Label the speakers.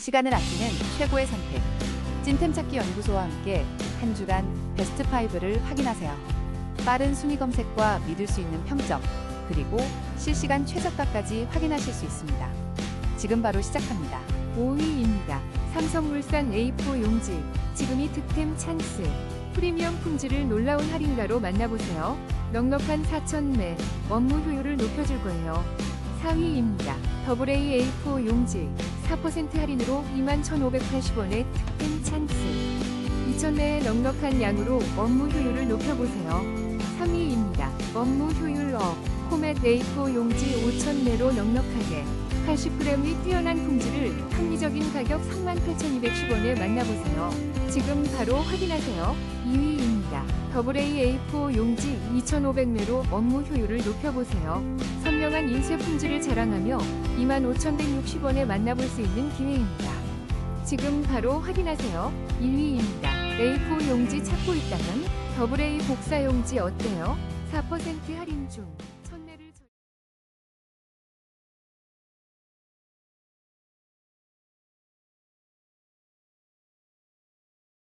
Speaker 1: 시간을 아끼는 최고의 선택. 찐템 찾기 연구소와 함께 한 주간 베스트 5를 확인하세요. 빠른 순위 검색과 믿을 수 있는 평점, 그리고 실시간 최저가까지 확인하실 수 있습니다. 지금 바로 시작합니다.
Speaker 2: 5위입니다. 삼성물산 A4 용지. 지금이 득템 찬스. 프리미엄 품질을 놀라운 할인가로 만나보세요. 넉넉한 4,000매. 업무 효율을 높여줄 거예요. 4위입니다. 더블A A4 용지. 4% 할인으로 21,580원의 득템 찬스. 2,000매의 넉넉한 양으로 업무 효율을 높여보세요. 3위입니다. 업무 효율 업. 코멧 A4 용지 5,000매로 넉넉하게. 80g의 뛰어난 품질을 합리적인 가격 38,210원에 만나보세요. 지금 바로 확인하세요. 2위입니다. 더블A A4 용지 2,500매로 업무 효율을 높여보세요. 선명한 인쇄 품질을 자랑하며 25,160원에 만나볼 수 있는 기회입니다. 지금 바로 확인하세요. 1위입니다. A4 용지 찾고 있다면 더블A 복사 용지 어때요? 4% 할인 중.